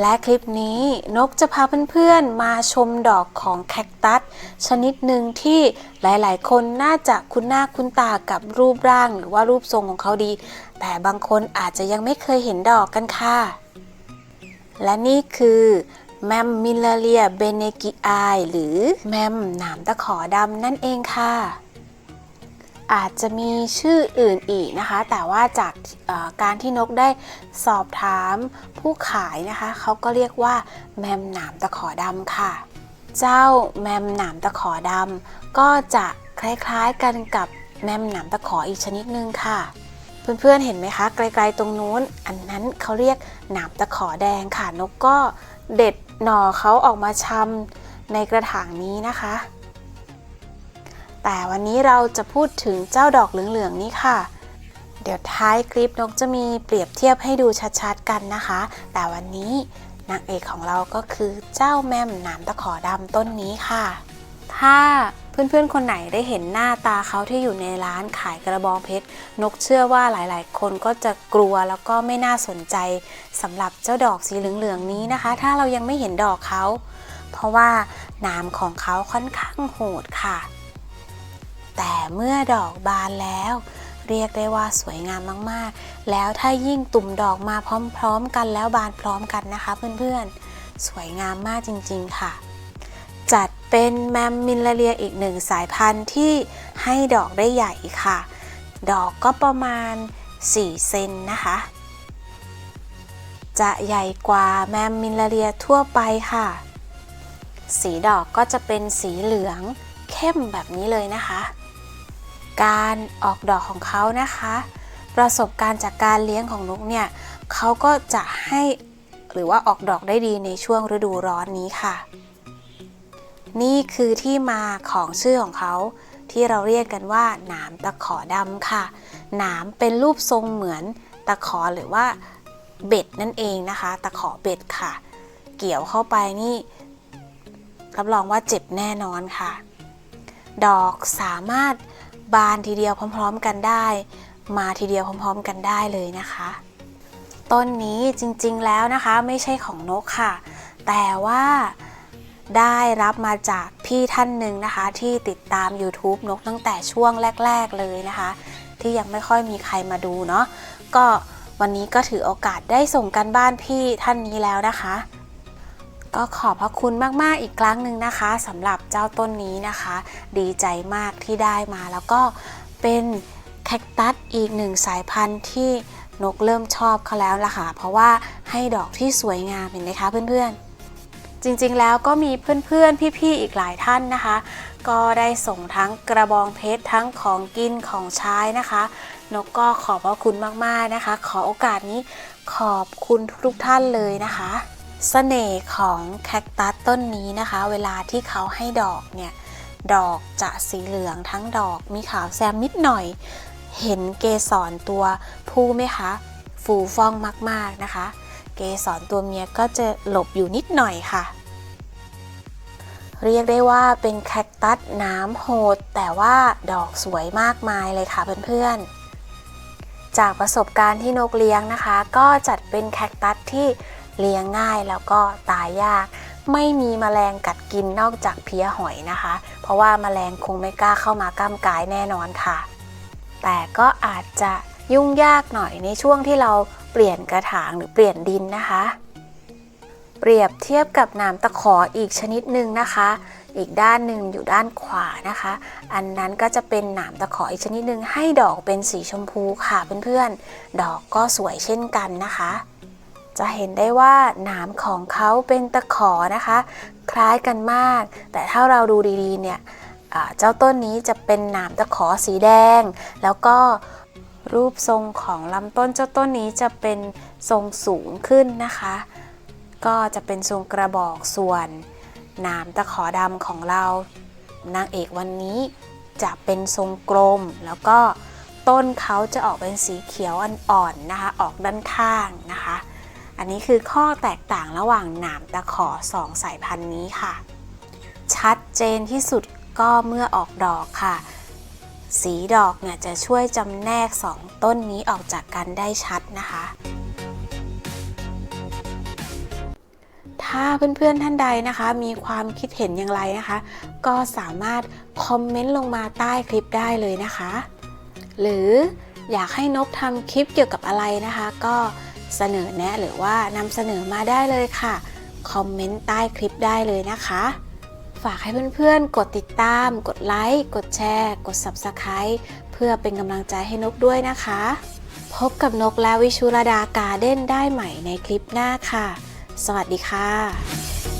และคลิปนี้นกจะพาเพื่อนๆมาชมดอกของแคคตัส ชนิดหนึ่งที่หลายๆ คนน่าจะคุ้นหน้าคุ้นตากับรูปร่างหรือว่ารูปทรงของเขาดี แต่บางคนอาจจะยังไม่เคยเห็นดอกกันค่ะ และนี่คือแมมมิลเลียเบเนกิอายหรือแมมหนามตะขอดำนั่นเองค่ะ อาจจะมีชื่ออื่นอีกนะคะ แต่ว่าจากการที่นกได้สอบถามผู้ขายนะคะเขาก็เรียกว่าแมมหนามตะขอดำค่ะ เจ้าแมมหนามตะขอดำก็จะคล้ายๆกันกับแมมหนามตะขออีกชนิดนึงค่ะ เพื่อนๆเห็นไหมคะ ไกลๆตรงนู้น อันนั้นเขาเรียกหนามตะขอแดงค่ะนกก็เด็ดหน่อเขาออกมาชำในกระถางนี้นะคะ แต่วันนี้เราจะพูดถึงเจ้าดอกเหลืองๆนี้ค่ะ เดี๋ยวท้ายคลิปนกจะมีเปรียบเทียบให้ดูชัดๆกันนะคะ แต่วันนี้นางเอกของเราก็คือเจ้าแมมหนามตะขอดำต้นนี้ค่ะ ถ้าเพื่อนๆ คนไหนได้เห็นหน้าตาเขาที่อยู่ในร้านขายกระบองเพชร นกเชื่อว่าหลายๆ คนก็จะกลัวแล้วก็ไม่น่าสนใจสำหรับเจ้าดอกสีเหลืองๆนี้นะคะ ถ้าเรายังไม่เห็นดอกเขา เพราะว่านามของเขาค่อนข้างโหดค่ะ แต่เมื่อดอกบานแล้ว เรียกได้ว่าสวยงามมากๆ แล้วถ้ายิ่งตุ่มดอกมาพร้อม ๆ กันแล้วบานพร้อมกันนะคะ เพื่อนๆ สวยงามมากจริง ๆ ค่ะ จัดเป็นแมมมิลลาเรียอีกหนึ่งสายพันธุ์ที่ให้ดอกได้ใหญ่ค่ะ ดอกก็ประมาณ 4 เซนนะคะ จะใหญ่กว่าแมมมิลลาเรียทั่วไปค่ะ สีดอกก็จะเป็นสีเหลืองเข้มแบบนี้เลยนะคะ การออกดอกของเขานะคะ ประสบการณ์จากการเลี้ยงของนกเนี่ยเขาก็จะให้หรือว่าออกดอกได้ดีในช่วงฤดูร้อนนี้ค่ะ นี่คือที่มาของชื่อของเขาที่เราเรียกกันว่าหนามตะขอดำค่ะ หนามเป็นรูปทรงเหมือนตะขอหรือว่าเบ็ดนั่นเองนะคะ ตะขอเบ็ดค่ะ เกี่ยวเข้าไปนี่ รับรองว่าเจ็บแน่นอนค่ะ ดอกสามารถ บานทีเดียวพร้อม ๆ กันได้ มาทีเดียวพร้อม ๆ กันได้เลยนะคะ ต้นนี้จริงๆแล้วนะคะไม่ใช่ของนกค่ะ แต่ว่าได้รับมาจากพี่ท่านหนึ่งนะคะ ที่ติดตาม YouTube นกตั้งแต่ช่วงแรก ๆ เลยนะคะ ที่ยังไม่ค่อยมีใครมาดูเนาะก็วันนี้ก็ถือโอกาสได้ส่งกันบ้านพี่ท่านนี้แล้วนะคะ ก็ขอบพระคุณมากๆอีกครั้งหนึ่งนะคะสำหรับเจ้าต้นนี้นะคะ ดีใจมากที่ได้มา แล้วก็เป็นแคคตัสอีกหนึ่งสายพันธุ์ที่นกเริ่มชอบเขาแล้วล่ะค่ะ เพราะว่าให้ดอกที่สวยงามเห็นไหมคะเพื่อนๆ จริงๆแล้วก็มีเพื่อนๆ พี่ๆ อีกหลายท่านนะคะ ก็ได้ส่งทั้งกระบองเพชรทั้งของกินของใช้นะคะ นกก็ขอบพระคุณมากๆนะคะ ขอโอกาสนี้ขอบคุณทุกท่านเลยนะคะ สน่ห์ของแคคตัสต้นนี้นะคะ เวลาที่เขาให้ดอกเนี่ย ดอกจะสีเหลืองทั้งดอกมีขาวแซมนิดหน่อย เห็นเกสรตัวผู้ไหมคะ ฟูฟ่องมากๆนะคะ เกสรตัวเมียก็จะหลบอยู่นิดหน่อยค่ะ เรียกได้ว่าเป็นแคคตัสน้ำโหด แต่ว่าดอกสวยมากมายเลยค่ะเพื่อนๆ จากประสบการณ์ที่นกเลี้ยงนะคะ ก็จัดเป็นแคคตัสที่ เลี้ยงง่ายแล้วก็ตายยาก ไม่มีแมลงกัดกินนอกจากเพี้ยหอยนะคะ เพราะว่าแมลงคงไม่กล้าเข้ามาก้ามกายแน่นอนค่ะ แต่ก็อาจจะยุ่งยากหน่อยในช่วงที่เราเปลี่ยนกระถางหรือเปลี่ยนดินนะคะ เปรียบเทียบกับหนามตะขออีกชนิดหนึ่งนะคะ อีกด้านหนึ่งอยู่ด้านขวานะคะ อันนั้นก็จะเป็นหนามตะขออีกชนิดหนึ่งให้ดอกเป็นสีชมพูค่ะเพื่อนๆ ดอกก็สวยเช่นกันนะคะ จะเห็นได้ว่าหนามของเขาเป็นตะขอนะคะ คล้ายกันมาก แต่ถ้าเราดูดีๆเนี่ยเจ้าต้นนี้จะเป็นหนามตะขอสีแดง แล้วก็รูปทรงของลำต้นเจ้าต้นนี้จะเป็นทรงสูงขึ้นนะคะ ก็จะเป็นทรงกระบอกส่วนหนามตะขอดำของเรา นางเอกวันนี้จะเป็นทรงกลม แล้วก็ต้นเขาจะออกเป็นสีเขียวอ่อนๆนะคะ ออกด้านข้างนะคะ อันนี้คือข้อแตกต่างระหว่างหนามตะขอสองสายพันธุ์นี้ค่ะ ชัดเจนที่สุดก็เมื่อออกดอกค่ะ สีดอกเนี่ยจะช่วยจำแนกสองต้นนี้ออกจากกันได้ชัดนะคะ ถ้าเพื่อนๆท่านใดนะคะ มีความคิดเห็นอย่างไรนะคะ ก็สามารถคอมเมนต์ลงมาใต้คลิปได้เลยนะคะ หรืออยากให้นกทำคลิปเกี่ยวกับอะไรนะคะ ก็ เสนอแนะหรือว่านำเสนอมาได้เลยค่ะ คอมเมนต์ใต้คลิปได้เลยนะคะ ฝากให้เพื่อนๆ กดติดตาม กดไลค์ กดแชร์ กด Subscribe เพื่อเป็นกำลังใจให้นกด้วยนะคะ พบกับนกและวิชุรดาการ์เด้นได้ใหม่ในคลิปหน้าค่ะ สวัสดีค่ะ